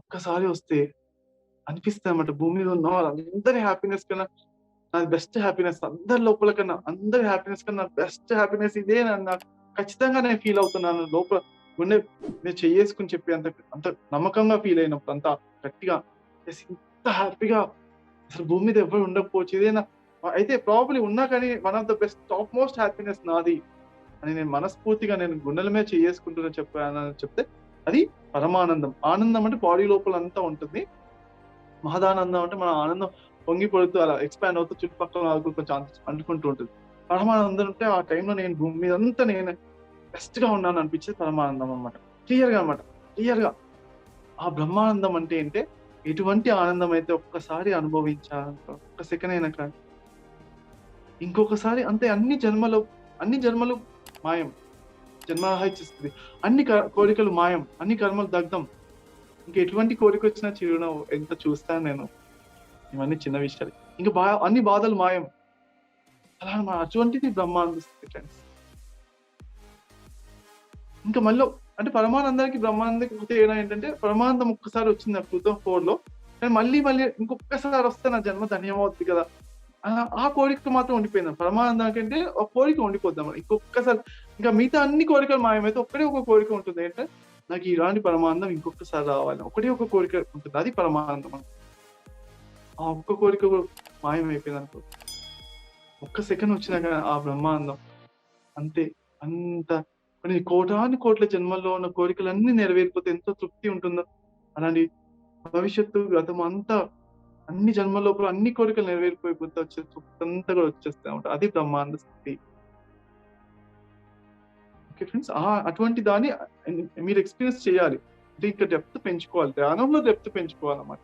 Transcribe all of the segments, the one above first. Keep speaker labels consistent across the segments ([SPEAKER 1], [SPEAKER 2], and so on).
[SPEAKER 1] ఒక్కసారి వస్తే అనిపిస్తదనమాట. భూమి మీద ఉన్న వాళ్ళందరి హ్యాపీనెస్ కన్నా నాది బెస్ట్ హ్యాపీనెస్ అందరి లోపల కన్నా, అందరి హ్యాపీనెస్ కన్నా బెస్ట్ హ్యాపీనెస్ ఇదే నాకు ఖచ్చితంగా నేను ఫీల్ అవుతున్నాను. లోపల గుండె నేను చెయ్యేసుకొని చెప్పి అంత అంత నమ్మకంగా ఫీల్ అయినప్పుడు అంత గట్టిగా ఇంత హ్యాపీగా అసలు భూమి మీద ఎవ్వరు ఉండకపోవచ్చు. ఇదేనా అయితే ప్రాబ్లీ ఉన్నా కానీ one of the best top most happiness నాది అని నేను మనస్ఫూర్తిగా నేను గుండెల మీద చేసుకుంటున్నా చెప్పానని చెప్తే అది పరమానందం. ఆనందం అంటే బాడీ లోపల అంతా ఉంటుంది. మహదానందం అంటే మన ఆనందం పొంగి పడుతూ అలా ఎక్స్‌పాండ్ అవుతూ చుట్టుపక్కల కొంచెం అంటుకుంటూ ఉంటుంది. పరమానందం అంటే ఆ టైంలో నేను భూమి మీద అంతా నేను బెస్ట్‌గా ఉన్నాను అనిపించేది పరమానందం అన్నమాట. క్లియర్‌గా క్లియర్ క్లియర్‌గా. ఆ బ్రహ్మానందం అంటే ఏంటే ఎటువంటి ఆనందం అయితే ఒక్కసారి అనుభవించానో ఒక్క సెకండ్ అయినా కానీ ఇంకొకసారి అంతే అన్ని జన్మలు అన్ని జన్మలు మాయం. జన్మహిస్తుంది అన్ని కోరికలు మాయం. అన్ని కర్మలు దగ్ధం. ఇంకా ఎటువంటి కోరిక వచ్చినా చిరునవ్వు ఎంత చూస్తాను నేను. ఇవన్నీ చిన్న విషయాలు. ఇంకా బా అన్ని బాధలు మాయం. అలా మా అటువంటిది బ్రహ్మానందిస్తుంది ఫ్రెండ్స్. ఇంకా మళ్ళీ అంటే పరమానందానికి, బ్రహ్మానందానికి ఒక ఏంటంటే పరమానందం ఒక్కసారి వచ్చింది నాకు 2004లో. కానీ మళ్ళీ మళ్ళీ ఇంకొకసారి వస్తే నా జన్మ ధన్యమవుతుంది కదా! అలా ఆ కోరిక మాత్రం ఉండిపోయింది. పరమానందం కంటే ఒక కోరిక ఉండిపోద్దాం ఇంకొకసారి ఇంకా మిగతా అన్ని కోరికలు మాయమైతే ఒక్కటే ఒక కోరిక ఉంటుంది. అంటే నాకు ఇలాంటి పరమానందం ఇంకొకసారి రావాలి. ఒకటే ఒక కోరిక ఉంటుంది. అది పరమానందం. ఆ ఒక్క కోరిక కూడా మాయమైపోయిందనుకో. ఒక్క సెకండ్ వచ్చినా ఆ బ్రహ్మానందం అంతే. అంత కొన్ని కోటాను కోట్ల జన్మల్లో ఉన్న కోరికలన్నీ నెరవేరిపోతే ఎంత తృప్తి ఉంటుందో. అలాంటి భవిష్యత్తు, గతం అంతా అన్ని జన్మ లోపల అన్ని కోరికలు నెరవేరిపోయి బుద్ధ వచ్చే అంతా కూడా వచ్చేస్తదన్నమాట. అది బ్రహ్మాండ స్థితి. Okay friends. ఆ అటువంటి దాన్ని మీరు ఎక్స్‌పీరియన్స్ చేయాలి. అంటే ఇంకా డెప్త్ పెంచుకోవాలి. ధ్యానంలో డెప్త్ పెంచుకోవాలన్నమాట.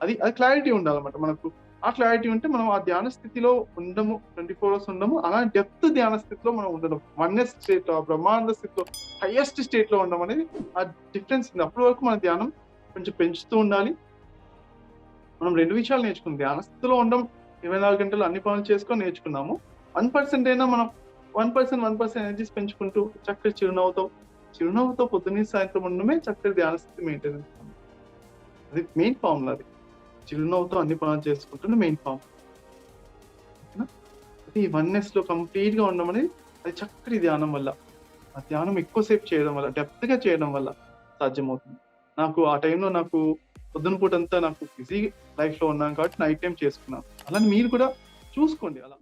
[SPEAKER 1] అది అది క్లారిటీ ఉండాలన్నమాట మనకు. ఆ క్లారిటీ ఉంటే మనం ఆ ధ్యాన స్థితిలో ఉండము. 24 అవర్స్ ఉండము. అలా డెప్త్ ధ్యాన స్థితిలో మనం ఉండడం. వన్నెస్ స్టేట్ ఆ బ్రహ్మాండ స్థితిలో హైయెస్ట్ స్టేట్‌లో ఉండడం అనేది ఆ డిఫరెన్స్ ఉంది. అప్పటి వరకు మన ధ్యానం కొంచెం పెంచుతూ ఉండాలి. మనం రెండు విషయాలు నేర్చుకుంది ధ్యానస్థితిలో ఉండడం ఇరవై నాలుగు గంటలు అన్ని పనులు చేసుకొని నేర్చుకున్నాము. వన్ పర్సెంట్ అయినా మనం 1%, 1% ఎనర్జీస్ పెంచుకుంటూ చక్కటి చిరునవ్వుతో, చిరునవ్వుతో పొద్దున్నే సాయంత్రం ఉండడమే చక్కటి ధ్యానస్థితి మెయింటైన్ మెయింటెనెన్స్. అది మెయిన్ ఫార్ములా అది. చిరునవ్వుతో అన్ని పనులు చేసుకుంటూనే మెయిన్ ఫామ్ అది వన్నెస్ అది వన్నెస్‌లో కంప్లీట్‌గా ఉండడం అనేది అది చక్కటి ధ్యానం వల్ల. ఆ ధ్యానం ఎక్కువసేపు చేయడం వల్ల, డెప్త్‌గా చేయడం వల్ల సాధ్యమవుతుంది. నాకు ఆ టైంలో నాకు పొద్దున పూటంతా నాకు బిజీ లైఫ్‌లో ఉన్నాను కాబట్టి నైట్ టైం చేసుకున్నాను. అలానే మీరు కూడా చూసుకోండి అలా.